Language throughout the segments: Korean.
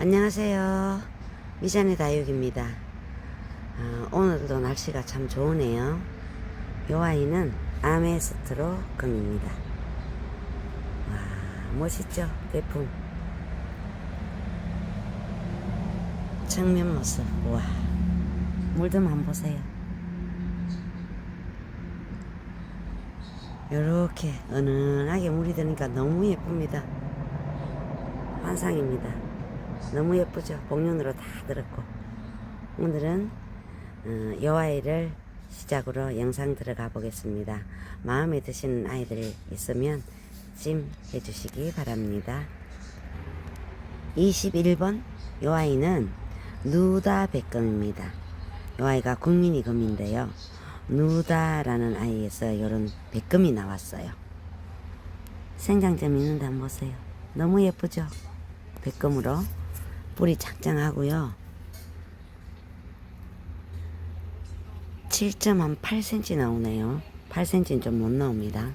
안녕하세요. 미자네 다육입니다. 아, 오늘도 날씨가 참 좋으네요. 요 아이는 아메스트로 금입니다. 와, 멋있죠? 대품. 정면 모습. 와, 물좀 한번 보세요. 요렇게 은은하게 물이 드니까 너무 예쁩니다. 환상입니다. 너무 예쁘죠? 복륜으로 다 들었고. 오늘은 어, 요 아이를 시작으로 영상 들어가 보겠습니다. 마음에 드시는 아이들 있으면 찜 해주시기 바랍니다. 21번 요 아이는 누다 백금입니다. 요 아이가 국민이 금인데요. 누다라는 아이에서 이런 백금이 나왔어요. 생장점 있는데 한번 보세요. 너무 예쁘죠? 백금으로 뿌리 작장하고요. 7.8cm 나오네요. 8cm는 좀못 나옵니다.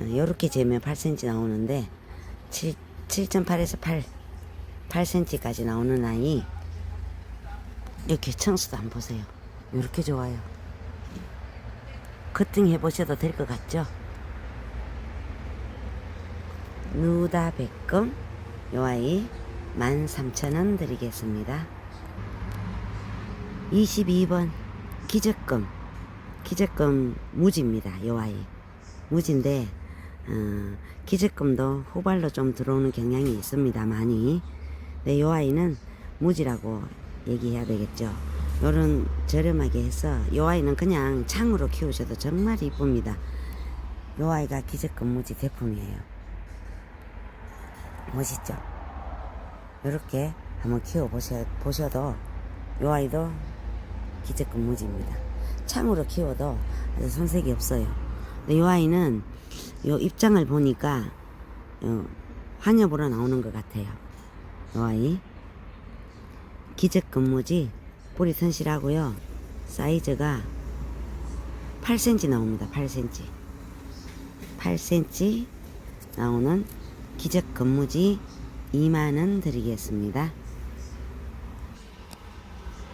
이렇게 재면 8cm 나오는데 7, 7.8에서 8, 8cm까지 나오는 아이 이렇게 청수도 한번 보세요. 이렇게 좋아요. 커팅 해보셔도 될 것 같죠? 누다 백금 요 아이 13,000원 드리겠습니다. 22번 기적금 기적금 무지입니다. 요 아이 무지인데 어, 기적금도 후발로 좀 들어오는 경향이 있습니다. 많이 근데 요 아이는 무지라고 얘기해야 되겠죠. 요런 저렴하게 해서 요 아이는 그냥 창으로 키우셔도 정말 이쁩니다. 요 아이가 기적금 무지 대품이에요. 멋있죠? 이렇게 한번 키워 보셔, 요 아이도 기적금 무지입니다. 창으로 키워도 아주 손색이 없어요. 요 아이는 요 입장을 보니까 요 환엽으로 나오는 것 같아요. 요 아이 기적금 무지 뿌리 튼실하고요. 사이즈가 8cm 나옵니다. 8cm. 8cm 나오는 기적 근무지 2만원 드리겠습니다.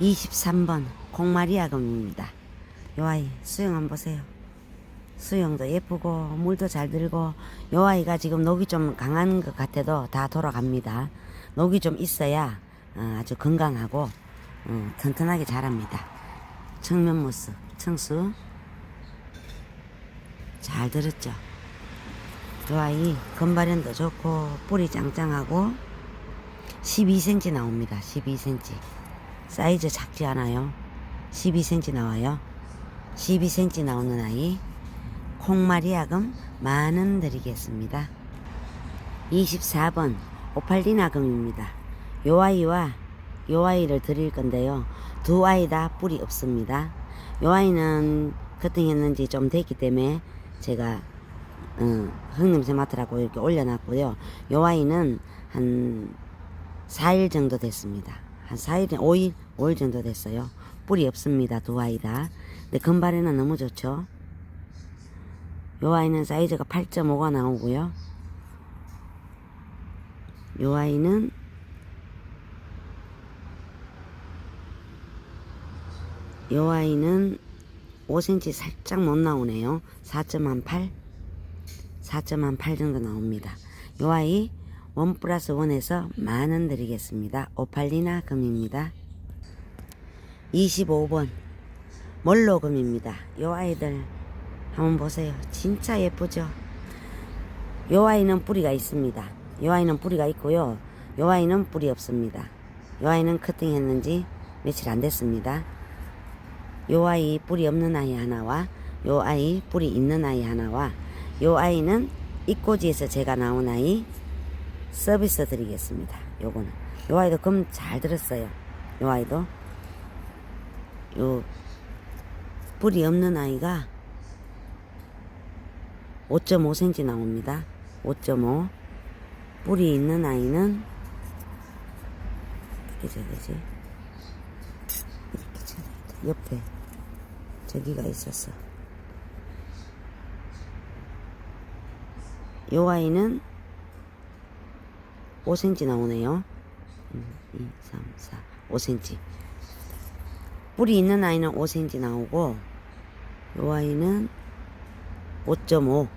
23번 콩마리아금입니다. 요 아이 수영 한번 보세요. 수영도 예쁘고 물도 잘 들고 요 아이가 지금 녹이 좀 강한 것 같아도 다 돌아갑니다. 녹이 좀 있어야 어, 아주 건강하고 어, 튼튼하게 자랍니다. 모습 청수 잘 들었죠? 이 아이 건발현도 좋고 뿌리 짱짱하고 12cm 나옵니다. 12cm 사이즈 작지 않아요. 12cm 나와요. 12cm 나오는 아이 콩마리아금 만원 드리겠습니다. 24번 오팔리나금입니다. 요 아이와 요 아이를 드릴 건데요. 두 아이 다 뿌리 없습니다. 요 아이는 커팅했는지 좀 됐기 때문에 제가 어, 흙냄새 맡으라고 이렇게 올려놨고요. 요 아이는 한 4일 정도 됐습니다. 한 4일, 5일, 5일 정도 됐어요. 뿌리 없습니다. 두 아이 다. 근데 금발에는 너무 좋죠. 요 아이는 사이즈가 8.5가 나오고요. 요 아이는 요 아이는 5cm 살짝 못 나오네요. 4.18 4.18 정도 나옵니다. 요 아이 원 플러스 원에서 만 원 드리겠습니다. 오팔리나 금입니다. 25번 몰로금입니다. 요 아이들 한번 보세요. 진짜 예쁘죠? 요 아이는 뿌리가 있습니다. 요 아이는 뿌리가 있고요. 요 아이는 뿌리 없습니다. 요 아이는 커팅 했는지 며칠 안 됐습니다. 요 아이 뿌리 없는 아이 하나와 요 아이 뿌리 있는 아이 하나와 요 아이는 입꼬지에서 제가 나온 아이 서비스 드리겠습니다. 요거는 요 아이도 금 잘 들었어요. 요 아이도 요 뿌리 없는 아이가 5.5cm 나옵니다. 5.5 뿌리 있는 아이는 어떻게 줘야 되지? 이렇게 줘야 되겠다. 옆에 저기가 있었어. 요 아이는 5cm 나오네요. 1, 2, 3, 4, 5cm. 뿌리 있는 아이는 5cm 나오고, 요 아이는 5.5.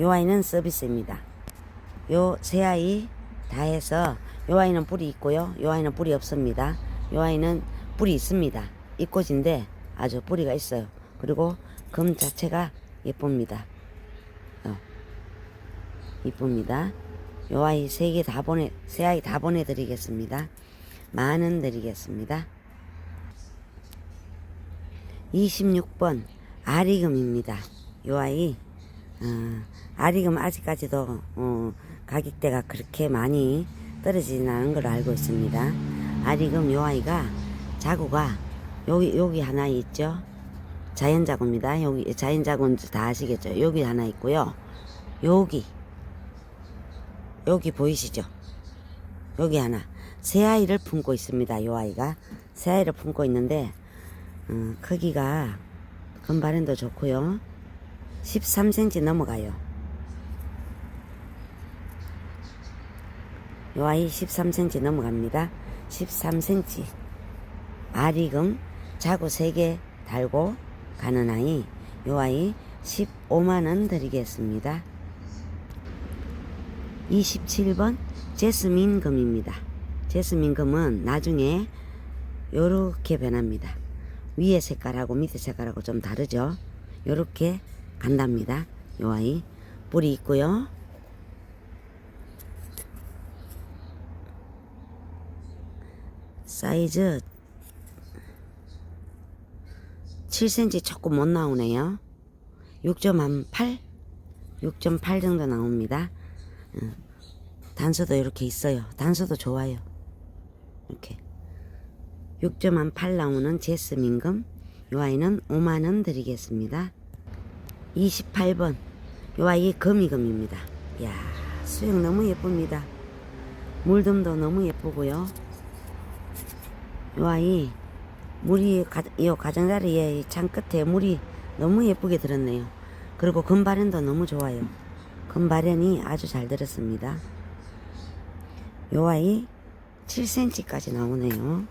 요 아이는 서비스입니다. 요 세 아이 다 해서 요 아이는 뿌리 있고요. 요 아이는 뿌리 없습니다. 요 아이는 뿌리 있습니다. 이 꽃인데 아주 뿌리가 있어요. 그리고 금 자체가 예쁩니다. 어. 이쁩니다. 요 아이 세 개 다 보내, 세 아이 다 보내드리겠습니다. 만원 드리겠습니다. 26번 아리금입니다. 요 아이 어, 아리금 아직까지도 어, 가격대가 그렇게 많이 떨어지진 않은 걸로 알고 있습니다. 아리금 요 아이가 자구가 여기 여기 하나 있죠. 자연 자구입니다. 여기 자연 자구는 다 아시겠죠. 여기 하나 있고요. 여기 여기 보이시죠? 여기 하나 새 아이를 품고 있습니다. 요 아이가 새 아이를 품고 있는데 어, 크기가 금발엔도 좋고요. 13cm 넘어가요. 요 아이 13cm 넘어갑니다. 13cm. 아리금 자구 3개 달고 가는 아이. 요 아이 15만원 드리겠습니다. 27번 제스민 금입니다. 제스민 금은 나중에 요렇게 변합니다. 위에 색깔하고 밑에 색깔하고 좀 다르죠. 요렇게 간답니다. 요 아이 뿌리 있고요. 사이즈 7cm 조금 못 나오네요. 6.8? 6.8 정도 나옵니다. 어, 단수도 이렇게 있어요. 단수도 좋아요. 이렇게 6.8 나오는 제스민금 요 아이는 5만원 드리겠습니다. 28번 요 아이 거미금입니다. 야 수영 너무 예쁩니다. 물듬도 너무 예쁘고요. 요 아이 물이 가, 요 가장자리에 창 끝에 물이 너무 예쁘게 들었네요. 그리고 금발현도 너무 좋아요. 금발현이 아주 잘 들었습니다. 요 아이 7cm까지 나오네요.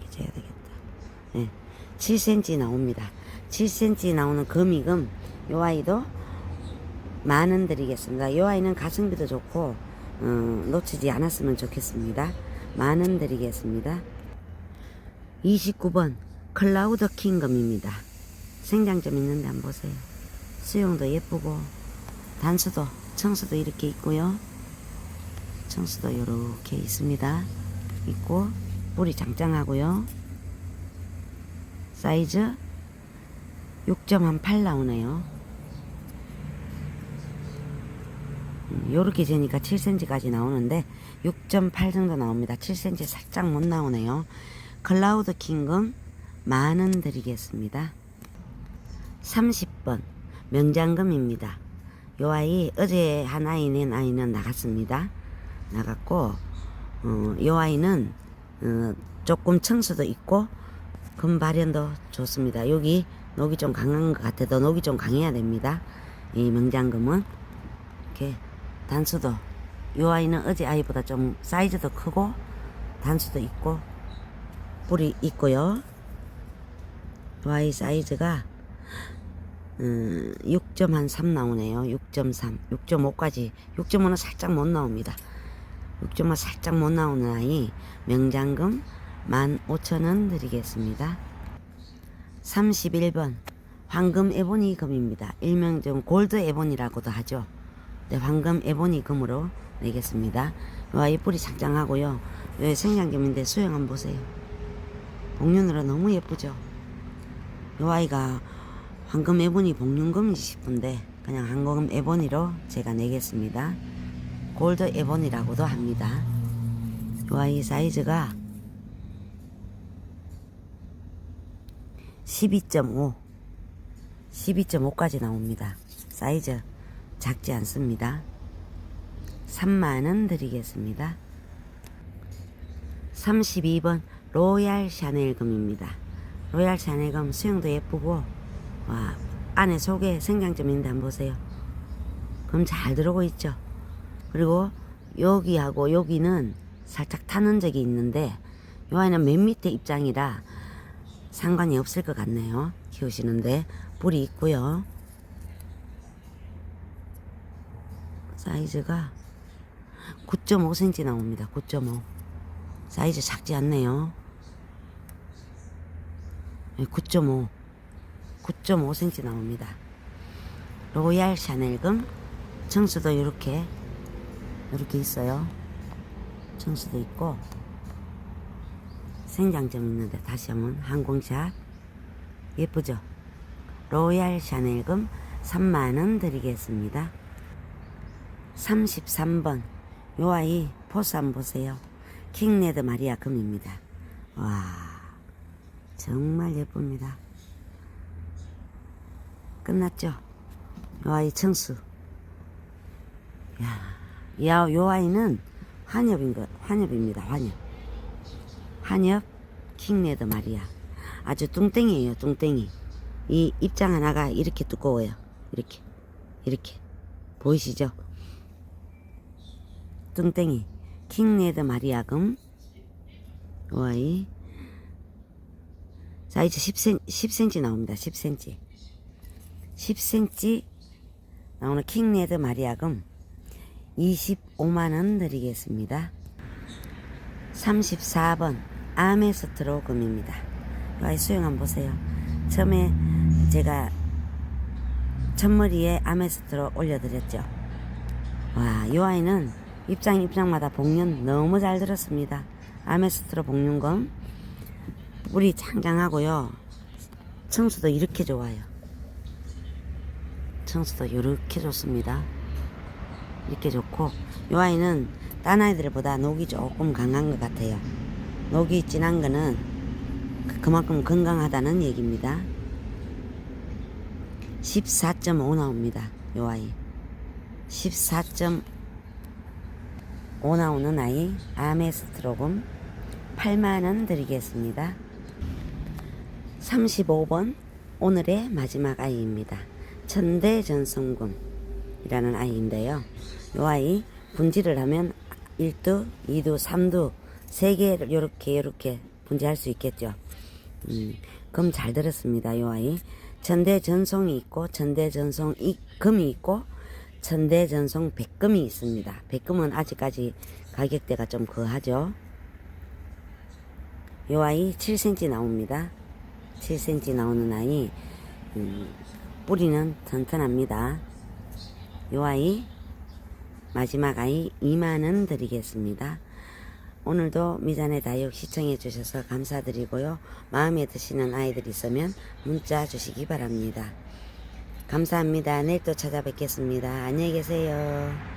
이렇게 재야 되겠다. 네, 7cm 나옵니다. 7cm 나오는 거미금 요 아이도 만원 드리겠습니다. 요 아이는 가성비도 좋고 어, 놓치지 않았으면 좋겠습니다. 만원 드리겠습니다. 29번 클라우드 킹검입니다. 생장점 있는데 한번 보세요. 수영도 예쁘고 단수도 청수도 이렇게 있고요. 청수도 이렇게 있습니다. 있고 뿌리 장장하고요. 사이즈 6.8 나오네요. 요렇게 재니까 7cm까지 나오는데 6.8 정도 나옵니다. 7cm 살짝 못 나오네요. 클라우드 킹금 만원 드리겠습니다. 30번 명장금입니다. 요 아이 어제 한 아이 낸 아이는 나갔습니다. 나갔고 어, 요 아이는 어, 조금 청수도 있고 금발현도 좋습니다. 여기 녹이 좀 강한 것 같아도 녹이 좀 강해야 됩니다. 이 명장금은 이렇게 단수도 요 아이는 어제 아이보다 좀 사이즈도 크고 단수도 있고 뿌리 있고요. 요 아이 사이즈가 음, 6.3 나오네요. 6.3, 6.5까지 6.5는 살짝 못 나옵니다. 6.5 살짝 못 나오는 아이 명장금 15,000원 드리겠습니다. 31번 황금 에보니 금입니다. 일명 좀 골드 에보니라고도 하죠. 네, 황금 에보니 금으로 내겠습니다. 요 아이 뿌리 장장하고요. 요 생장금인데 수영 한번 보세요. 복륜으로 너무 예쁘죠. 요 아이가 황금 에보니 복륜금인지 싶은데 그냥 황금 에보니로 제가 내겠습니다. 골드 에보니라고도 합니다. 요 아이 사이즈가 12.5 12.5까지 나옵니다. 사이즈 작지 않습니다. 3만원 드리겠습니다. 32번 로얄 샤넬금입니다. 로얄 샤넬금 수영도 예쁘고 와 안에 속에 생장점 있는데 한번 보세요. 그럼 잘 들어오고 있죠. 그리고 여기하고 여기는 살짝 타는 적이 있는데 요 아이는 맨 밑에 입장이라 상관이 없을 것 같네요. 키우시는데 불이 있고요. 사이즈가 9.5cm 나옵니다. 9.5. 사이즈 작지 않네요. 9.5. 9.5cm 나옵니다. 로얄 샤넬금 청수도 이렇게 이렇게 있어요. 청수도 있고 생장점 있는데 다시 한번 항공샷 예쁘죠? 로얄 샤넬금 3만원 드리겠습니다. 33번 요 아이 포스 한번 보세요. 킹레드 마리아 금입니다. 와 정말 예쁩니다. 끝났죠? 요 아이 청수. 야, 야, 요 아이는 환엽인 것, 환엽입니다. 환엽. 환엽 킹레드 마리아. 아주 뚱땡이에요. 뚱땡이. 이 입장 하나가 이렇게 두꺼워요. 이렇게, 이렇게 보이시죠? 뚱땡이 킹레드 마리아금 요 아이 사이즈 10cm, 10cm 나옵니다. 10cm. 10cm 나오는 킹레드 마리아금 25만원 드리겠습니다. 34번 아메스트로 금입니다. 이 수영 한번 보세요. 처음에 제가 첫머리에 아메스트로 올려드렸죠. 와, 이 아이는 입장 입장마다 복륜 너무 잘 들었습니다. 아메스트로 복륜검 뿌리 장장하고요. 청수도 이렇게 좋아요. 청수도 이렇게 좋습니다. 이렇게 좋고 이 아이는 딴 아이들보다 녹이 조금 강한 것 같아요. 녹이 진한 거는 그- 그만큼 건강하다는 얘기입니다. 14.5 나옵니다. 이 아이 14.5 나오는 아이 아메스트로금 8만원 드리겠습니다. 35번 오늘의 마지막 아이입니다. 천대전성금이라는 아이인데요. 이 아이 분지를 하면 1두, 2두, 3두, 3개를 요렇게 요렇게 분지할 수 있겠죠. 음, 금 잘 들었습니다. 이 아이. 천대전송이 있고 천대전송 이- 금이 있고 천대전송 백금이 있습니다. 백금은 아직까지 가격대가 좀 거하죠. 이 아이 7cm 나옵니다. 7cm 나오는 아이 음, 뿌리는 튼튼합니다. 이 아이 마지막 아이 2만원 드리겠습니다. 오늘도 미잔의 다육 시청해 주셔서 감사드리고요. 마음에 드시는 아이들 있으면 문자 주시기 바랍니다. 감사합니다. 내일 또 찾아뵙겠습니다. 안녕히 계세요.